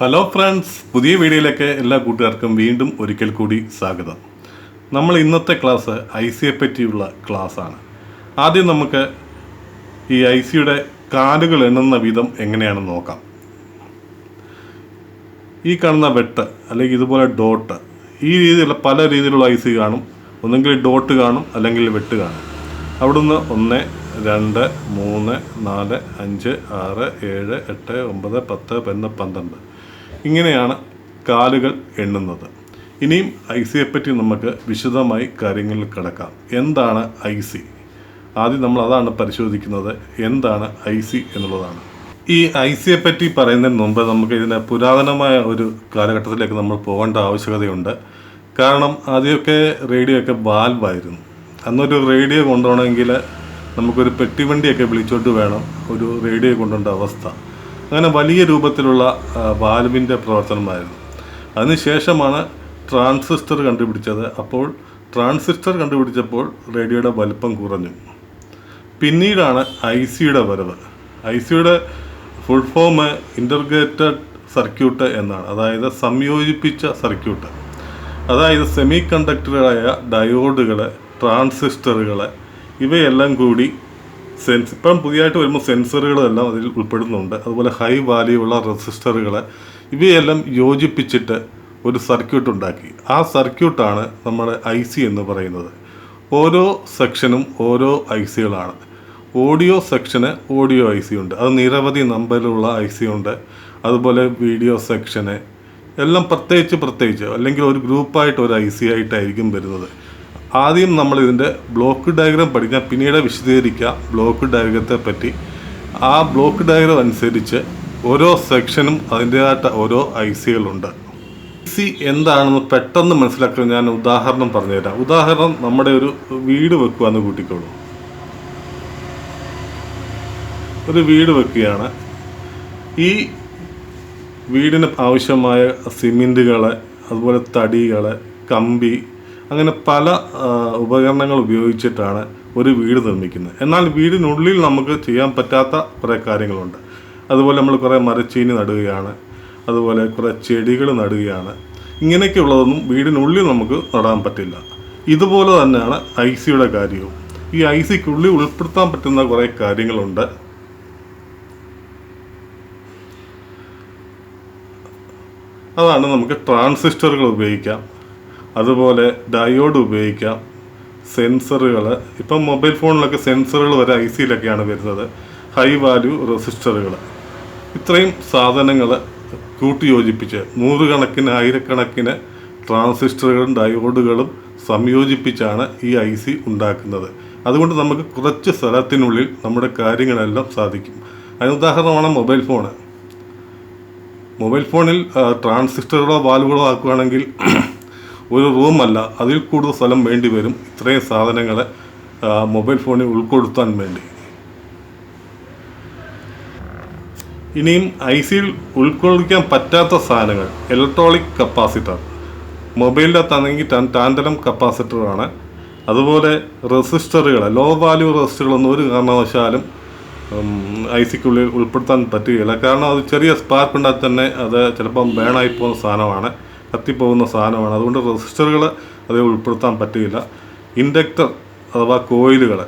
Hello friends പുതിയ വീഡിയോയിലേക്ക് എല്ലാ കൂട്ടുകാർക്കും വീണ്ടും ഒരിക്കൽ കൂടി സ്വാഗതം. നമ്മൾ ഇന്നത്തെ ക്ലാസ് ഐ സിയെ പറ്റിയുള്ള ക്ലാസ്സാണ്. ആദ്യം നമുക്ക് ഈ ഐ സിയുടെ കാലുകൾ എണ്ണുന്ന വിധം എങ്ങനെയാണെന്ന് നോക്കാം. ഈ കാണുന്ന വെട്ട് അല്ലെങ്കിൽ ഇതുപോലെ ഡോട്ട് ഈ രീതിയിലുള്ള പല രീതിയിലുള്ള ഐ സി കാണും. ഒന്നെങ്കിൽ ഡോട്ട് കാണും അല്ലെങ്കിൽ വെട്ട് കാണും. അവിടുന്ന് ഒന്ന് രണ്ട് മൂന്ന് നാല് അഞ്ച് ആറ് ഏഴ് എട്ട് ഒമ്പത് പത്ത് പതിനൊന്ന് പന്ത്രണ്ട്. ഇങ്ങനെയാണ് കാലുകൾ എണ്ണുന്നത്. ഇനിയും ഐ പറ്റി നമുക്ക് വിശദമായി കാര്യങ്ങളിൽ കിടക്കാം. എന്താണ് ഐ സി ആദ്യം നമ്മൾ അതാണ് പരിശോധിക്കുന്നത്. എന്താണ് ഐ സി എന്നുള്ളതാണ്. ഈ ഐ സിയെ പറ്റി പറയുന്നതിന് മുമ്പ് നമുക്ക് ഇതിന്റെ പുരാതനമായ ഒരു കാലഘട്ടത്തിലേക്ക് നമ്മൾ പോകേണ്ട ആവശ്യകതയുണ്ട്. കാരണം ആദ്യമൊക്കെ റേഡിയോ ഒക്കെ വാൽവായിരുന്നു. അന്നൊരു റേഡിയോ കൊണ്ടുപോകണമെങ്കിൽ നമുക്കൊരു പെട്ടിവണ്ടിയൊക്കെ വിളിച്ചോണ്ട് വേണം. ഒരു റേഡിയോ കൊണ്ടുപോകേണ്ട അവസ്ഥ. അങ്ങനെ വലിയ രൂപത്തിലുള്ള വാൽവിന്റെ പ്രവർത്തനമായിരുന്നു. അതിനുശേഷമാണ് ട്രാൻസിസ്റ്റർ കണ്ടുപിടിച്ചത്. അപ്പോൾ ട്രാൻസിസ്റ്റർ കണ്ടുപിടിച്ചപ്പോൾ റേഡിയോയുടെ വലുപ്പം കുറഞ്ഞു. പിന്നീടാണ് ഐ സിയുടെ വരവ്. ഐ സിയുടെ ഫുൾ ഫോം ഇന്റർഗ്രേറ്റഡ് സർക്യൂട്ട് എന്നാണ്. അതായത് സംയോജിപ്പിച്ച സർക്യൂട്ട് അതായത് സെമി കണ്ടക്ടറുകളായ ഡയോഡുകൾ ട്രാൻസിസ്റ്ററുകൾ ഇവയെല്ലാം കൂടി സെൻസ് ഇപ്പം പുതിയതായിട്ട് വരുമ്പോൾ സെൻസറുകളെല്ലാം അതിൽ ഉൾപ്പെടുന്നുണ്ട്. അതുപോലെ ഹൈ വാല്യൂ ഉള്ള റെസിസ്റ്ററുകൾ ഇവയെല്ലാം യോജിപ്പിച്ചിട്ട് ഒരു സർക്യൂട്ട് ഉണ്ടാക്കി. ആ സർക്യൂട്ടാണ് നമ്മുടെ ഐ സി എന്ന് പറയുന്നത്. ഓരോ സെക്ഷനും ഓരോ ഐ സികളാണ് ഓഡിയോ സെക്ഷന് ഓഡിയോ ഐ സി ഉണ്ട്. അത് നിരവധി നമ്പറിലുള്ള ഐ സി ഉണ്ട്. അതുപോലെ വീഡിയോ സെക്ഷന്. എല്ലാം പ്രത്യേകിച്ച് പ്രത്യേകിച്ച് അല്ലെങ്കിൽ ഒരു ഗ്രൂപ്പായിട്ട് ഒരു ഐ സി ആയിട്ടായിരിക്കും വരുന്നത്. ആദ്യം നമ്മൾ ഇതിന്റെ ബ്ലോക്ക് ഡയഗ്രാം പഠിക്കാം പിന്നീട് വിശദീകരിക്കാം ബ്ലോക്ക് ഡയഗ്രത്തെ പറ്റി. ആ ബ്ലോക്ക് ഡയഗ്രാം അനുസരിച്ച് ഓരോ സെക്ഷനും അതിന്റേതായിട്ട് ഓരോ ഐ സികളുണ്ട് ഐ സി എന്താണെന്ന് പെട്ടെന്ന് മനസ്സിലാക്കാൻ ഞാൻ ഉദാഹരണം പറഞ്ഞുതരാം. ഉദാഹരണം നമ്മുടെ ഒരു വീട് വെക്കുവാന്ന് കൂട്ടിക്കോളൂ. ഒരു വീട് വെക്കുകയാണ്. ഈ വീടിന് ആവശ്യമായ സിമെന്റുകൾ അതുപോലെ തടികൾ കമ്പി അങ്ങനെ പല ഉപകരണങ്ങൾ ഉപയോഗിച്ചിട്ടാണ് ഒരു വീട് നിർമ്മിക്കുന്നത്. എന്നാൽ വീടിനുള്ളിൽ നമുക്ക് ചെയ്യാൻ പറ്റാത്ത കുറേ കാര്യങ്ങളുണ്ട്. അതുപോലെ നമ്മൾ കുറേ മരച്ചീനി നടുകയാണ്. അതുപോലെ കുറേ ചെടികൾ നടുകയാണ്. ഇങ്ങനെയൊക്കെയുള്ളതൊന്നും വീടിനുള്ളിൽ നമുക്ക് നടാൻ പറ്റില്ല. ഇതുപോലെ തന്നെയാണ് ഐ സിയുടെ കാര്യവും. ഈ ഐ സിക്കുള്ളിൽ ഉൾപ്പെടുത്താൻ പറ്റുന്ന കുറേ കാര്യങ്ങളുണ്ട്. അതാണ് നമുക്ക് ട്രാൻസിസ്റ്ററുകൾ ഉപയോഗിക്കാം. അതുപോലെ ഡയോഡ് ഉപയോഗിക്കാം. സെൻസറുകൾ ഇപ്പം മൊബൈൽ ഫോണിലൊക്കെ സെൻസറുകൾ വരെ ഐ സിയിലൊക്കെയാണ് വരുന്നത്. ഹൈ വാല്യൂ റെസിസ്റ്ററുകൾ ഇത്രയും സാധനങ്ങൾ കൂട്ടിയോജിപ്പിച്ച് നൂറുകണക്കിന് ആയിരക്കണക്കിന് ട്രാൻസിസ്റ്ററുകളും ഡയോഡുകളും സംയോജിപ്പിച്ചാണ് ഈ ഐ സി ഉണ്ടാക്കുന്നത്. അതുകൊണ്ട് നമുക്ക് കുറച്ച് സ്ഥലത്തിനുള്ളിൽ നമ്മുടെ കാര്യങ്ങളെല്ലാം സാധിക്കും. അതിന് ഉദാഹരണമാണ് മൊബൈൽ ഫോൺ മൊബൈൽ ഫോണിൽ ട്രാൻസിസ്റ്ററുകളോ വാൽവുകളോ ആക്കുകയാണെങ്കിൽ ഒരു റൂമല്ല അതിൽ കൂടുതൽ സ്ഥലം വേണ്ടി വരും. ഇത്രയും സാധനങ്ങൾ മൊബൈൽ ഫോണിൽ ഉൾക്കൊടുത്താൻ വേണ്ടി. ഇനിയും ഐ സിയിൽ ഉൾക്കൊള്ളിക്കാൻ പറ്റാത്ത സാധനങ്ങൾ ഇലക്ട്രോണിക് കപ്പാസിറ്റർ മൊബൈലിനകത്താണെങ്കിൽ ടാൻ ടാൻഡലം കപ്പാസിറ്ററാണ് അതുപോലെ റെസിസ്റ്ററുകൾ ലോ വാല്യൂ റെസിസ്റ്ററുകളൊന്നും ഒരു കാരണവശാലും ഐ സിക്കുള്ളിൽ ഉൾപ്പെടുത്താൻ പറ്റുകയില്ല. കാരണം അത് ചെറിയ സ്പാർക്ക് ഉണ്ടാക്കി തന്നെ അത് ചിലപ്പം ബേണായി പോകുന്ന സാധനമാണ്. കത്തിപ്പോകുന്ന സാധനമാണ്. അതുകൊണ്ട് റെസിസ്റ്ററുകൾ അതേ ഉൾപ്പെടുത്താൻ പറ്റുകയില്ല ഇൻഡക്ടർ അഥവാ കോയിലുകൾ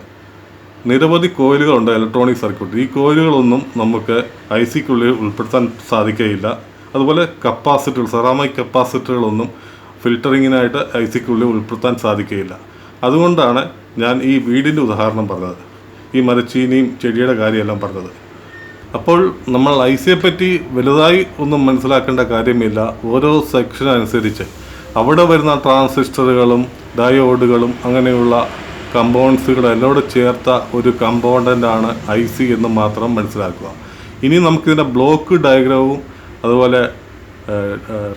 നിരവധി കോയിലുകളുണ്ട് ഇലക്ട്രോണിക് സർക്യൂട്ട്. ഈ കോയിലുകളൊന്നും നമുക്ക് ഐ സിക്കുള്ളിൽ ഉൾപ്പെടുത്താൻ സാധിക്കുകയില്ല അതുപോലെ കപ്പാസിറ്ററുകൾ സെറാമിക് കപ്പാസിറ്ററുകളൊന്നും ഫിൽറ്ററിങ്ങിനായിട്ട് ഐ സിക്കുള്ളിൽ ഉൾപ്പെടുത്താൻ സാധിക്കുകയില്ല അതുകൊണ്ടാണ് ഞാൻ ഈ വീടിന്റെ ഉദാഹരണം പറഞ്ഞത്. ഈ മരച്ചീനിയും ചെടിയുടെ കാര്യമെല്ലാം പറഞ്ഞത്. അപ്പോൾ നമ്മൾ ഐ സിയെ പറ്റി വലുതായി ഒന്നും മനസ്സിലാക്കേണ്ട കാര്യമില്ല. ഓരോ സെക്ഷൻ അനുസരിച്ച്. അവിടെ വരുന്ന ട്രാൻസിസ്റ്ററുകളും ഡയോഡുകളും അങ്ങനെയുള്ള കമ്പൗണ്ട്സുകൾ എല്ലാം കൂടെ ചേർത്ത ഒരു കമ്പൗണ്ടന്റാണ് ഐ സി എന്ന് മാത്രം മനസ്സിലാക്കുക. ഇനി നമുക്കിതിന്റെ ബ്ലോക്ക് ഡയഗ്രാമും അതുപോലെ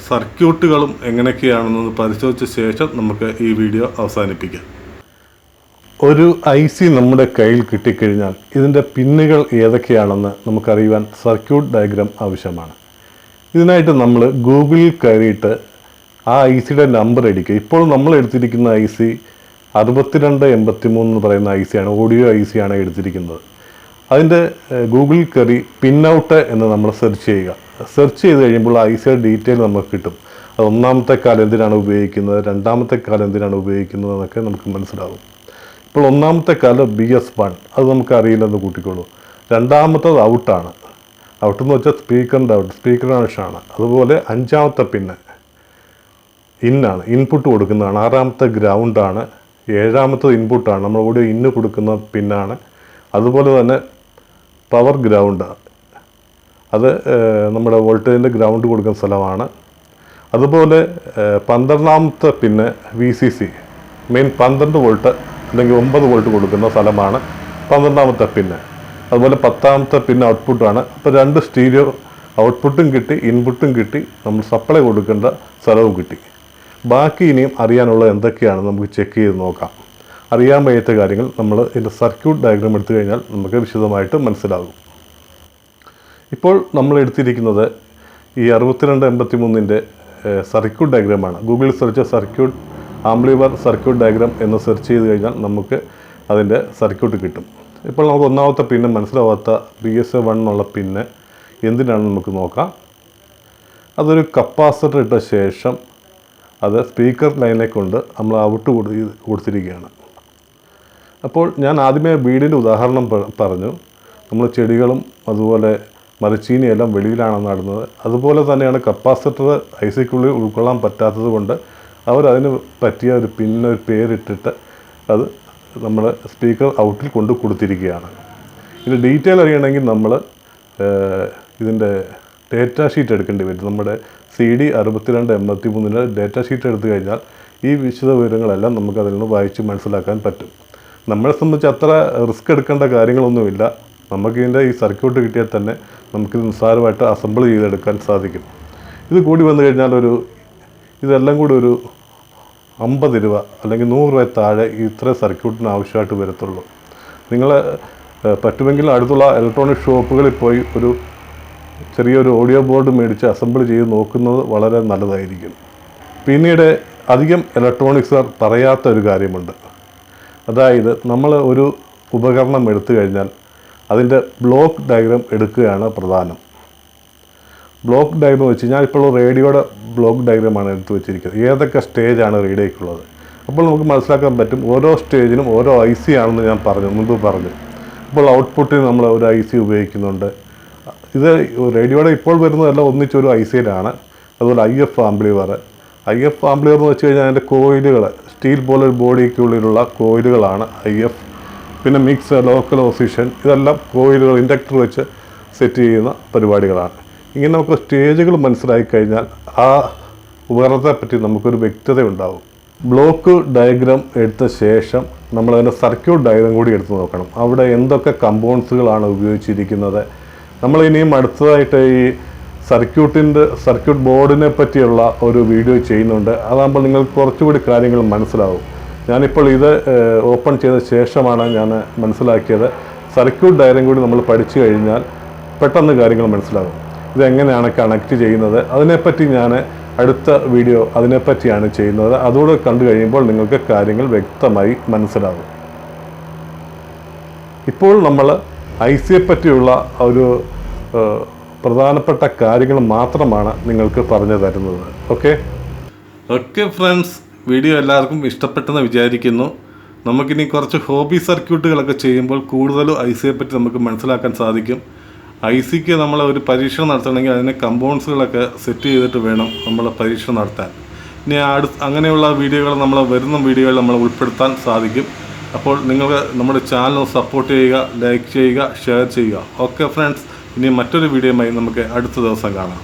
സർക്യൂട്ടുകളും എങ്ങനെയൊക്കെയാണെന്ന് പരിശോധിച്ച ശേഷം നമുക്ക് ഈ വീഡിയോ അവസാനിപ്പിക്കാം. ഒരു ഐ സി നമ്മുടെ കയ്യിൽ കിട്ടിക്കഴിഞ്ഞാൽ ഇതിന്റെ പിന്നുകൾ ഏതൊക്കെയാണെന്ന് നമുക്കറിയുവാൻ സർക്യൂട്ട് ഡയഗ്രാം ആവശ്യമാണ്. ഇതിനായിട്ട് നമ്മൾ ഗൂഗിളിൽ കയറിയിട്ട് ആ ഐ സിയുടെ നമ്പർ അടിക്കുക ഇപ്പോൾ നമ്മൾ എടുത്തിരിക്കുന്ന ഐ സി അറുപത്തിരണ്ട് എൺപത്തി മൂന്ന് എന്ന് പറയുന്ന ഐ സിയാണ് ഓഡിയോ ഐ ആണ് എടുത്തിരിക്കുന്നത്. അതിന്റെ ഗൂഗിളിൽ കയറി പിൻ ഔട്ട് എന്ന് നമ്മൾ സെർച്ച് ചെയ്യുക. സെർച്ച് ചെയ്ത് കഴിയുമ്പോൾ ഐ സിയുടെ ഡീറ്റെയിൽ നമുക്ക് കിട്ടും. അത് ഒന്നാമത്തെ കാലം എന്തിനാണ് ഉപയോഗിക്കുന്നത് രണ്ടാമത്തെ കാലം എന്തിനാണ് ഉപയോഗിക്കുന്നത് എന്നൊക്കെ നമുക്ക് മനസ്സിലാവും. ഇപ്പോൾ ഒന്നാമത്തെ കാലം ബി എസ് വൺ അത് നമുക്ക് അറിയില്ലെന്ന് കൂട്ടിക്കോളൂ. രണ്ടാമത്തത് ഔട്ടാണ് ഔട്ട് എന്ന് വെച്ചാൽ സ്പീക്കറിന്റെ ഔട്ട് സ്പീക്കറിന്റെ ആണ്. അതുപോലെ അഞ്ചാമത്തെ പിന്നെ ഇന്നാണ് ഇൻപുട്ട് കൊടുക്കുന്നതാണ്. ആറാമത്തെ ഗ്രൗണ്ടാണ് ഏഴാമത്തത് ഇൻപുട്ടാണ് നമ്മൾ ഓഡിയോ ഇന്ന് കൊടുക്കുന്ന പിന്നാണ് അതുപോലെ തന്നെ പവർ ഗ്രൗണ്ട് അത് നമ്മുടെ വോൾട്ടേജിന്റെ ഗ്രൗണ്ട് കൊടുക്കുന്ന സ്ഥലമാണ്. അതുപോലെ പന്ത്രണ്ടാമത്തെ പിന്നെ വി സി സി മെയിൻ പന്ത്രണ്ട് വോൾട്ട് അല്ലെങ്കിൽ ഒമ്പത് വോൾട്ട് കൊടുക്കുന്ന സ്ഥലമാണ് പന്ത്രണ്ടാമത്തെ പിന്നെ അതുപോലെ പത്താമത്തെ പിന്നെ ഔട്ട്പുട്ടാണ് അപ്പോൾ രണ്ട് സ്റ്റീരിയോ ഔട്ട്പുട്ടും കിട്ടി ഇൻപുട്ടും കിട്ടി. നമ്മൾ സപ്ലൈ കൊടുക്കേണ്ട സ്ഥലവും കിട്ടി. ബാക്കി ഇനിയും അറിയാനുള്ള എന്തൊക്കെയാണ് നമുക്ക് ചെക്ക് ചെയ്ത് നോക്കാം. അറിയാൻ വയ്യാത്ത കാര്യങ്ങൾ നമ്മൾ ഇതിന്റെ സർക്യൂട്ട് ഡയഗ്രാം എടുത്തു കഴിഞ്ഞാൽ നമുക്ക് വിശദമായിട്ട് മനസ്സിലാകും. ഇപ്പോൾ നമ്മൾ എടുത്തിരിക്കുന്നത് ഈ അറുപത്തിരണ്ട് എൺപത്തി മൂന്നിന്റെ സർക്യൂട്ട് ഡയഗ്രാമാണ് ഗൂഗിളിൽ search circuit amplifier circuit diagram എന്ന് സെർച്ച് ചെയ്ത് കഴിഞ്ഞാൽ നമുക്ക് അതിന്റെ സർക്യൂട്ട് കിട്ടും. ഇപ്പോൾ നമുക്ക് ഒന്നാമത്തെ പിന്നെ മനസ്സിലാവാത്ത ബി എസ് എ വൺ എന്നുള്ള പിന്നെ എന്തിനാണ് നമുക്ക് നോക്കാം. അതൊരു കപ്പാസിറ്റർ ഇട്ട ശേഷം അത് സ്പീക്കർ ലൈനെ കൊണ്ട് നമ്മൾ ഔട്ട് കൊടു കൊടുത്തിരിക്കുകയാണ്. അപ്പോൾ ഞാൻ ആദ്യമേ വീടിന്റെ ഉദാഹരണം പറഞ്ഞു. നമ്മൾ ചെടികളും അതുപോലെ മരച്ചീനിയെല്ലാം വെളിയിലാണ് നടുന്നത്. അതുപോലെ തന്നെയാണ് കപ്പാസിറ്റർ ഐസിക്കുള്ളിൽ ഉൾക്കൊള്ളാൻ പറ്റാത്തത് കൊണ്ട് അവരതിന് പറ്റിയ ഒരു പിന്നൊരു പേരിട്ടിട്ട് അത് നമ്മൾ സ്പീക്കർ ഔട്ടിൽ കൊണ്ട് കൊടുത്തിരിക്കുകയാണ്. ഇത് ഡീറ്റെയിൽ അറിയണമെങ്കിൽ നമ്മൾ ഇതിന്റെ ഡേറ്റ ഷീറ്റ് എടുക്കേണ്ടി വരും. നമ്മുടെ സി ഡി അറുപത്തിരണ്ട് എൺപത്തി മൂന്നിന്റെ ഡേറ്റ ഷീറ്റ് എടുത്തു കഴിഞ്ഞാൽ ഈ വിശദ വിവരങ്ങളെല്ലാം നമുക്ക് അതിൽ നിന്ന് വായിച്ച് മനസ്സിലാക്കാൻ പറ്റും. നമ്മളെ സംബന്ധിച്ച് അത്ര റിസ്ക് എടുക്കേണ്ട കാര്യങ്ങളൊന്നുമില്ല. നമുക്കിതിന്റെ ഈ സർക്യൂട്ട് കിട്ടിയാൽ തന്നെ നമുക്കിത് നിസ്സാരമായിട്ട് അസംബിൾ ചെയ്തെടുക്കാൻ സാധിക്കും. ഇത് കൂടി വന്നു കഴിഞ്ഞാൽ ഒരു ഇതെല്ലാം കൂടി ഒരു അമ്പത് രൂപ അല്ലെങ്കിൽ നൂറ് രൂപ താഴെ ഇത്ര സർക്യൂട്ടിന് ആവശ്യമായിട്ട് വരത്തുള്ളൂ. നിങ്ങൾ പറ്റുമെങ്കിൽ അടുത്തുള്ള ഇലക്ട്രോണിക് ഷോപ്പുകളിൽ പോയി ഒരു ചെറിയൊരു ഓഡിയോ ബോർഡ് മേടിച്ച് അസംബിൾ ചെയ്ത് നോക്കുന്നത് വളരെ നല്ലതായിരിക്കും. പിന്നീട് അധികം ഇലക്ട്രോണിക്സുകാർ പറയാത്ത ഒരു കാര്യമുണ്ട്. അതായത് നമ്മൾ ഒരു ഉപകരണം എടുത്തു കഴിഞ്ഞാൽ അതിന്റെ ബ്ലോക്ക് ഡയഗ്രാം എടുക്കുകയാണ് പ്രധാനം. ബ്ലോക്ക് ഡയഗ്രാം വെച്ച് കഴിഞ്ഞാൽ ഇപ്പോൾ റേഡിയോയുടെ ബ്ലോക്ക് ഡയഗ്രാമാണ് എടുത്തു വെച്ചിരിക്കുന്നത്. ഏതൊക്കെ സ്റ്റേജാണ് റീഡേക്കുള്ളത് അപ്പോൾ നമുക്ക് മനസ്സിലാക്കാൻ പറ്റും ഓരോ സ്റ്റേജിനും ഓരോ ഐ സി ആണെന്ന് ഞാൻ പറഞ്ഞു മുമ്പ് പറഞ്ഞു. അപ്പോൾ ഔട്ട്പുട്ടിൽ നമ്മൾ ഒരു ഐ സി ഉപയോഗിക്കുന്നുണ്ട്. ഇത് റേഡിയോയുടെ ഇപ്പോൾ വരുന്നതെല്ലാം ഒന്നിച്ചൊരു ഐ സിയിലാണ് അതുപോലെ I F amplifier I F amplifier എന്ന് വെച്ച് കഴിഞ്ഞാൽ അതിന്റെ കോയിലുകൾ സ്റ്റീൽ പോലെ ഒരു ബോഡിക്കുള്ളിലുള്ള കോയിലുകളാണ് ഐ എഫ് പിന്നെ മിക്സ് ലോക്കൽ ഓസിഷൻ ഇതെല്ലാം കോയിലുകൾ ഇൻഡക്ടർ വെച്ച് സെറ്റ് ചെയ്യുന്ന പരിപാടികളാണ്. ഇങ്ങനെ നമുക്ക് സ്റ്റേജുകൾ മനസ്സിലാക്കി കഴിഞ്ഞാൽ ആ ഉപകരണത്തെ പറ്റി നമുക്കൊരു വ്യക്തത ഉണ്ടാവും ബ്ലോക്ക് ഡയഗ്രാം എടുത്ത ശേഷം നമ്മൾ അതിന്റെ സർക്യൂട്ട് ഡയഗ്രാം കൂടി എടുത്ത് നോക്കണം. അവിടെ എന്തൊക്കെ കമ്പൗണ്ട്സുകളാണ് ഉപയോഗിച്ചിരിക്കുന്നത്? നമ്മൾ ഇനിയും അടുത്തതായിട്ട് ഈ സർക്യൂട്ടിന്റെ സർക്യൂട്ട് ബോർഡിനെ പറ്റിയുള്ള ഒരു വീഡിയോ ചെയ്യുന്നുണ്ട്. അതാകുമ്പോൾ നിങ്ങൾക്ക് കുറച്ചുകൂടി കാര്യങ്ങൾ മനസ്സിലാവും. ഞാനിപ്പോൾ ഇത് ഓപ്പൺ ചെയ്ത ശേഷമാണ് ഞാൻ മനസ്സിലാക്കിയത്. സർക്യൂട്ട് ഡയഗ്രാം കൂടി നമ്മൾ പഠിച്ചു കഴിഞ്ഞാൽ പെട്ടെന്ന് കാര്യങ്ങൾ മനസ്സിലാകും. ഇതെങ്ങനെയാണ് കണക്ട് ചെയ്യുന്നത്? അതിനെപ്പറ്റി ഞാൻ അടുത്ത വീഡിയോ അതിനെപ്പറ്റിയാണ് ചെയ്യുന്നത്. അതുകൂടെ കണ്ടു കഴിയുമ്പോൾ നിങ്ങൾക്ക് കാര്യങ്ങൾ വ്യക്തമായി മനസ്സിലാകും ഇപ്പോൾ നമ്മൾ ഐ സിയെ പറ്റിയുള്ള ഒരു പ്രധാനപ്പെട്ട കാര്യങ്ങൾ മാത്രമാണ് നിങ്ങൾക്ക് പറഞ്ഞു തരുന്നത്. ഓക്കെ? Okay friends. വീഡിയോ എല്ലാവർക്കും ഇഷ്ടപ്പെട്ടെന്ന് വിചാരിക്കുന്നു. നമുക്കിനി കുറച്ച് ഹോബി സർക്യൂട്ടുകളൊക്കെ ചെയ്യുമ്പോൾ കൂടുതലും ഐ സിയെ പറ്റി നമുക്ക് മനസ്സിലാക്കാൻ സാധിക്കും. ഐ സിക്ക് നമ്മൾ ഒരു പരീക്ഷണം നടത്തണമെങ്കിൽ അതിന് കമ്പൗണ്ട്സുകളൊക്കെ സെറ്റ് ചെയ്തിട്ട് വേണം നമ്മൾ പരീക്ഷണം നടത്താൻ. ഇനി അടു അങ്ങനെയുള്ള വീഡിയോകൾ നമ്മൾ വരുന്ന വീഡിയോകൾ നമ്മൾ ഉൾപ്പെടുത്താൻ സാധിക്കും. അപ്പോൾ നിങ്ങൾ നമ്മുടെ ചാനൽ സപ്പോർട്ട് ചെയ്യുക ലൈക്ക് ചെയ്യുക ഷെയർ ചെയ്യുക. ഓക്കെ ഫ്രണ്ട്സ് ഇനി മറ്റൊരു വീഡിയോയുമായി നമുക്ക് അടുത്ത ദിവസം കാണാം.